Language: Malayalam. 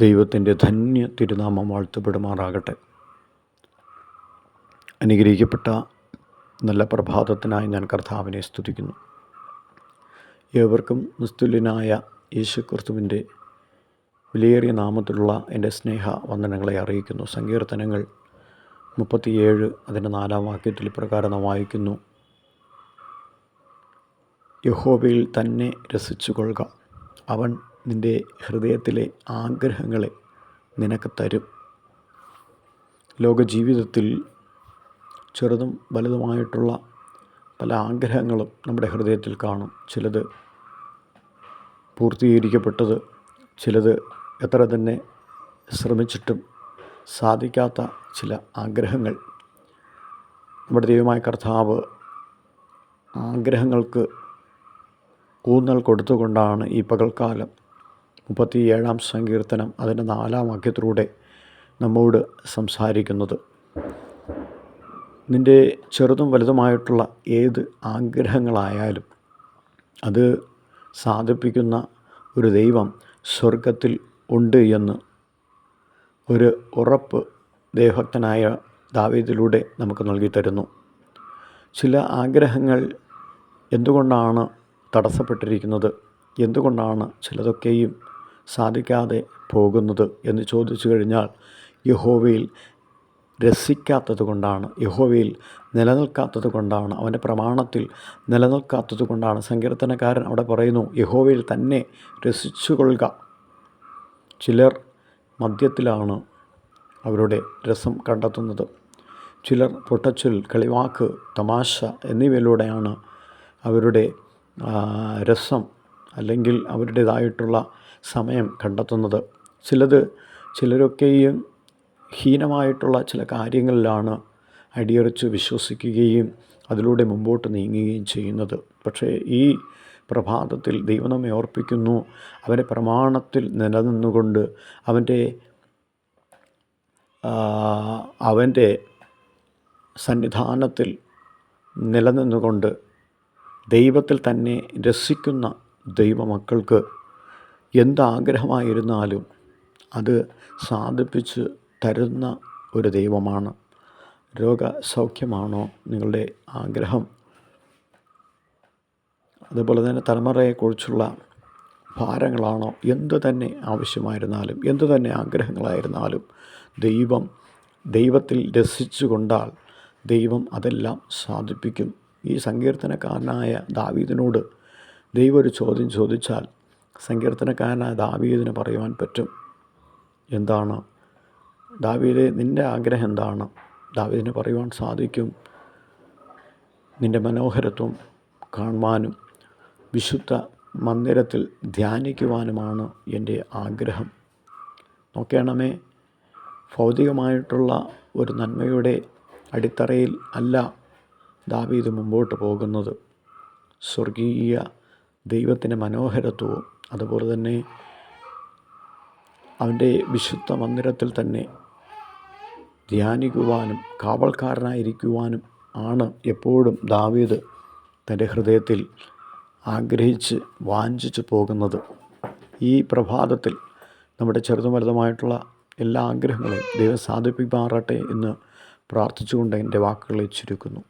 ദൈവത്തിന്റെ ധന്യ തിരുനാമം വാഴ്ത്തപ്പെടുമാറാകട്ടെ. അനുഗ്രഹിക്കപ്പെട്ട നല്ല പ്രഭാതത്തിനായി ഞാൻ കർത്താവിനെ സ്തുതിക്കുന്നു. ഏവർക്കും നിസ്തുല്യനായ യേശു ക്രിസ്തുവിന്റെ വിലയേറിയ നാമത്തിലുള്ള എന്റെ സ്നേഹ വന്ദനങ്ങളെ അറിയിക്കുന്നു. സങ്കീർത്തനങ്ങൾ മുപ്പത്തിയേഴ് അതിന്റെ നാലാം വാക്യത്തിൽ പ്രകാരം വായിക്കുന്നു. യഹോബയിൽ തന്നെ രസിച്ചു കൊള്ളുക അവൻ നിന്റെ ഹൃദയത്തിലെ ആഗ്രഹങ്ങളെ നിനക്ക് തരും. ലോകജീവിതത്തിൽ ചെറുതും വലുതുമായിട്ടുള്ള പല ആഗ്രഹങ്ങളും നമ്മുടെ ഹൃദയത്തിൽ കാണും. ചിലത് പൂർത്തീകരിക്കപ്പെട്ടത് ചിലത് എത്ര തന്നെ ശ്രമിച്ചിട്ടും സാധിക്കാത്ത ചില ആഗ്രഹങ്ങൾ. നമ്മുടെ ദൈവമായ കർത്താവ് ആഗ്രഹങ്ങൾക്ക് ഊന്നൽ കൊടുത്തുകൊണ്ടാണ് ഈ പകൽക്കാലം മുപ്പത്തി ഏഴാം സങ്കീർത്തനം അതിന്റെ നാലാം വാക്യത്തിലൂടെ നമ്മോട് സംസാരിക്കുന്നത്. നിന്റെ ചെറുതും വലുതുമായിട്ടുള്ള ഏത് ആഗ്രഹങ്ങളായാലും അത് സാധിപ്പിക്കുന്ന ഒരു ദൈവം സ്വർഗത്തിൽ ഉണ്ട് എന്ന് ഒരു ഉറപ്പ് ദേവഭക്തനായ ദാവീദിലൂടെ നമുക്ക് നൽകി തരുന്നു. ചില ആഗ്രഹങ്ങൾ എന്തുകൊണ്ടാണ് തടസ്സപ്പെട്ടിരിക്കുന്നത്? എന്തുകൊണ്ടാണ് ചിലതൊക്കെയും സാധിക്കാതെ പോകുന്നത് എന്ന് ചോദിച്ചു കഴിഞ്ഞാൽ യഹോവയിൽ രസിക്കാത്തത് കൊണ്ടാണ് യഹോവയിൽ നിലനിൽക്കാത്തത് കൊണ്ടാണ് അവന്റെ പ്രമാണത്തിൽ നിലനിൽക്കാത്തത് കൊണ്ടാണ്. സങ്കീർത്തനക്കാരൻ അവിടെ പറയുന്നു യഹോവയിൽ തന്നെ രസിച്ചു കൊള്ളുക ചിലർ മദ്യത്തിലാണ് അവരുടെ രസം കണ്ടെത്തുന്നത്. ചിലർ പൊട്ടച്ചൊൽ കളിവാക്ക് തമാശ എന്നിവയിലൂടെയാണ് അവരുടെ രസം അല്ലെങ്കിൽ അവരുടേതായിട്ടുള്ള സമയം കണ്ടെത്തുന്നത്. ചിലത് ചിലരൊക്കെയും ഹീനമായിട്ടുള്ള ചില കാര്യങ്ങളിലാണ് അടിയറച്ച് വിശ്വസിക്കുകയും അതിലൂടെ മുമ്പോട്ട് നീങ്ങുകയും ചെയ്യുന്നത്. പക്ഷേ ഈ പ്രഭാതത്തിൽ ദൈവം നമ്മെ ഓർപ്പിക്കുന്നു. അവന്റെ പ്രമാണത്തിൽ നിലനിന്നുകൊണ്ട് അവന്റെ അവന്റെ സന്നിധാനത്തിൽ നിലനിന്നുകൊണ്ട് ദൈവത്തിൽ തന്നെ രസിക്കുന്ന ദൈവമക്കൾക്ക് എന്താഗ്രഹമായിരുന്നാലും അത് സാധിപ്പിച്ച് തരുന്ന ഒരു ദൈവമാണ്. രോഗസൗഖ്യമാണോ നിങ്ങളുടെ ആഗ്രഹം? അതുപോലെ തന്നെ തലമുറയെക്കുറിച്ചുള്ള ഭാരങ്ങളാണോ? എന്തു തന്നെ ആവശ്യമായിരുന്നാലും എന്തു തന്നെ ആഗ്രഹങ്ങളായിരുന്നാലും ദൈവം ദൈവത്തിൽ രസിച്ചു കൊണ്ടാൽ ദൈവം അതെല്ലാം സാധിപ്പിക്കും. ഈ സങ്കീർത്തനക്കാരനായ ദാവീദിനോട് ദൈവം ഒരു ചോദ്യം ചോദിച്ചാൽ സങ്കീർത്തനക്കാരനായ ദാവീദിന് പറയുവാൻ പറ്റും. എന്താണ്? ദാവീദെ നിന്റെ ആഗ്രഹം എന്താണ്? ദാവീദിന് പറയുവാൻ സാധിക്കും. നിന്റെ മനോഹരത്വം കാണുവാനും വിശുദ്ധ മന്ദിരത്തിൽ ധ്യാനിക്കുവാനുമാണ് എന്റെ ആഗ്രഹം. നോക്കണമേ ഭൗതികമായിട്ടുള്ള ഒരു നന്മയുടെ അടിത്തറയിൽ അല്ല ദാവീദ് മുമ്പോട്ട് പോകുന്നത്. സ്വർഗീയ ദൈവത്തിന്റെ മനോഹരത്വവും അതുപോലെ തന്നെ അവന്റെ വിശുദ്ധ മന്ദിരത്തിൽ തന്നെ ധ്യാനിക്കുവാനും കാവൽക്കാരനായിരിക്കുവാനും ആണ് എപ്പോഴും ദാവീദ് തന്റെ ഹൃദയത്തിൽ ആഗ്രഹിച്ച് വാഞ്ചിച്ച് പോകുന്നത്. ഈ പ്രഭാതത്തിൽ നമ്മുടെ ചെറുതും വലുതുമായിട്ടുള്ള എല്ലാ ആഗ്രഹങ്ങളെയും ദൈവം സാധിപ്പിക്കാറട്ടെ എന്ന് പ്രാർത്ഥിച്ചുകൊണ്ട് എന്റെ വാക്കുകളെ ചുരുക്കുന്നു.